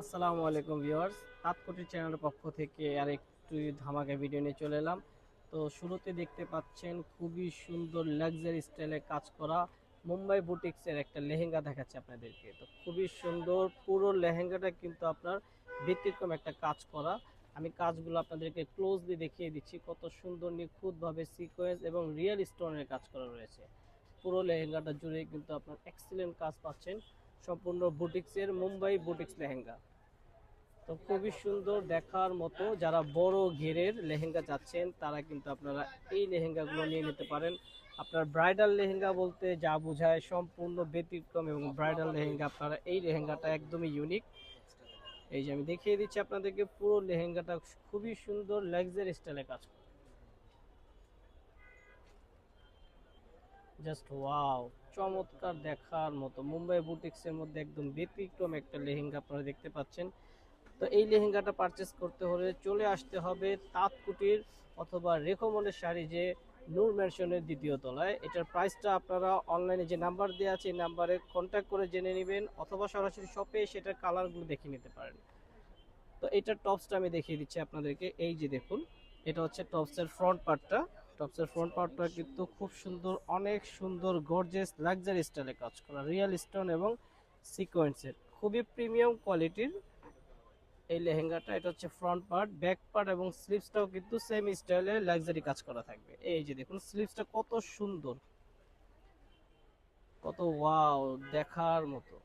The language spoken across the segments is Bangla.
আসসালামু আলাইকুম ভিউয়ার্স তাৎকুটি চ্যানেলের পক্ষ থেকে আর একটু ধামাকা ভিডিও নিয়ে চলে এলাম। তো শুরুতে দেখতে পাচ্ছেন খুবই সুন্দর লাক্সারি স্টাইলে কাজ করা মুম্বাই বুটিক্সের একটা লেহেঙ্গা দেখাচ্ছে আপনাদেরকে। তো খুবই সুন্দর, পুরো লেহেঙ্গাটা কিন্তু আপনার ব্যতিক্রম একটা কাজ করা। আমি কাজগুলো আপনাদেরকে ক্লোজলি দেখিয়ে দিচ্ছি, কত সুন্দর নিখুঁতভাবে সিকোয়েন্স এবং রিয়েল স্টোনের কাজ করা রয়েছে। পুরো লেহেঙ্গাটা জুড়ে কিন্তু আপনার এক্সিলেন্ট কাজ পাচ্ছেন। সম্পূর্ণ বুটিক্সের মুম্বাই বুটিক্স লেহেঙ্গা। তো খুবই সুন্দর দেখার মতো যারা বড় ঘেরের লেহেঙ্গা চাচ্ছেন, তারা কিন্তু আপনারা এই লেহেঙ্গাগুলো নিয়ে নিতে পারেন। আপনার ব্রাইডাল লেহেঙ্গা বলতে যা বোঝায় সম্পূর্ণ ব্যতিক্রম এবং ব্রাইডাল লেহেঙ্গা, আপনারা এই লেহেঙ্গাটা একদমই ইউনিক এই যে আমি দেখিয়ে দিচ্ছি আপনাদেরকে, পুরো লেহেঙ্গাটা খুবই সুন্দর লাক্সারি স্টাইলে কাজ করে জাস্ট ওয়াও চমৎকার দেখার মতো। মুম্বাই বুটিক্সের মধ্যে একদম ব্যতিক্রম একটা লেহেঙ্গা আপনারা দেখতে পাচ্ছেন। তো এই লেহেঙ্গাটা পারচেস করতে হলে চলে আসতে হবে তাঁতকুটির অথবা রেকমন্ডের শাড়ি যে নূর ম্যানশনের দ্বিতীয় তলায়। এটার প্রাইসটা আপনারা অনলাইনে যে নাম্বার দেওয়া আছে, এই নাম্বারে কন্ট্যাক্ট করে জেনে নেবেন অথবা সরাসরি শপে সেটার কালারগুলো দেখে নিতে পারেন। তো এটার টপসটা আমি দেখিয়ে দিচ্ছি আপনাদেরকে। এই যে দেখুন, এটা হচ্ছে টপসের ফ্রন্ট পার্টটা টপসের ফ্রন্ট পার্টটা কিন্তু খুব সুন্দর অনেক সুন্দর গর্জেস লাক্সারি স্টাইলে কাজ করা। রিয়েল স্টোন এবং সিকোয়েন্সের খুবই প্রিমিয়াম কোয়ালিটির এই লেহেঙ্গাটা এটা হচ্ছে ফ্রন্ট পার্ট ব্যাক পার্ট এবং স্লিভসটাও কিন্তু সেম স্টাইলে লাক্সারি কাজ করা থাকবে। এই যে দেখুন স্লিভসটা কত সুন্দর কত ওয়াও দেখার মতো।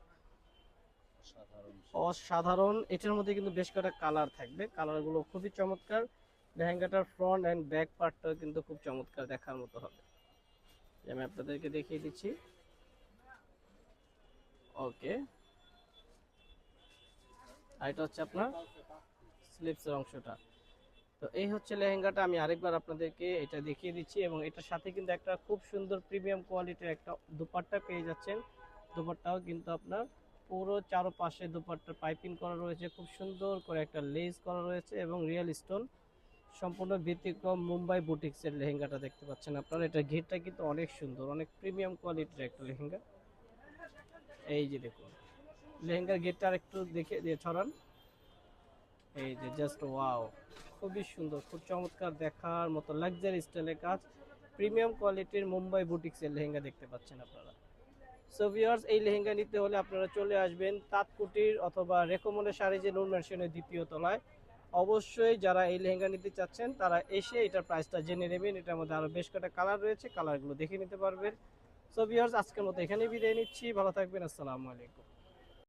অসাধারণ এটার মধ্যে কিন্তু বেশ কয়েকটা কালার থাকবে। কালারগুলো খুবই চমৎকার। লেহেঙ্গাটার ফ্রন্ট অ্যান্ড ব্যাক পার্টটাও কিন্তু খুব চমৎকার দেখার মতো হবে। আমি আপনাদেরকে দেখিয়ে দিচ্ছি। ওকে আর এটা হচ্ছে আপনার স্লিপসের অংশটা। তো এই হচ্ছে লেহেঙ্গাটা, আমি আরেকবার আপনাদেরকে এটা দেখিয়ে দিচ্ছি এবং এটার সাথে কিন্তু একটা খুব সুন্দর প্রিমিয়াম কোয়ালিটির একটা দুপাট্টা পেয়ে যাচ্ছেন। দুপাট্টাও কিন্তু আপনার পুরো চারপাশে দুপাট্টার পাইপিং করা রয়েছে, খুব সুন্দর করে একটা লেস করা রয়েছে এবং রিয়েল স্টোন সম্পূর্ণ ব্যতিক্রম মুম্বাই বুটিক্সের লেহেঙ্গাটা দেখতে পাচ্ছেন আপনারা। এটা ঘেরটা কিন্তু অনেক সুন্দর, অনেক প্রিমিয়াম কোয়ালিটির একটা লেহেঙ্গা। এই যে দেখুন, লেহেঙ্গার গেটটা একটু দেখে দিয়ে ছড়ান। এই যে জাস্ট ওয়াও খুবই সুন্দর, খুব চমৎকার দেখার মতো লাক্সারি স্টাইলের কাজ। প্রিমিয়াম কোয়ালিটির মুম্বাই বুটিক্সের লেহেঙ্গা দেখতে পাচ্ছেন আপনারা। সো ভিউয়ার্স এই লেহেঙ্গা নিতে হলে আপনারা চলে আসবেন তাঁতকুটির অথবা রেকমন্ডের শাড়ি যে নুন ম্যানশনের দ্বিতীয় তলায়। অবশ্যই যারা এই লেহেঙ্গা নিতে চাচ্ছেন, তারা এসে এটার প্রাইসটা জেনে নেবেন। এটার মধ্যে আরও বেশ কটা কালার রয়েছে কালারগুলো দেখে নিতে পারবেন। সো ভিউয়ার্স আজকের মতো এখানেই বিদায় নিচ্ছি। ভালো থাকবেন, আসসালামু আলাইকুম।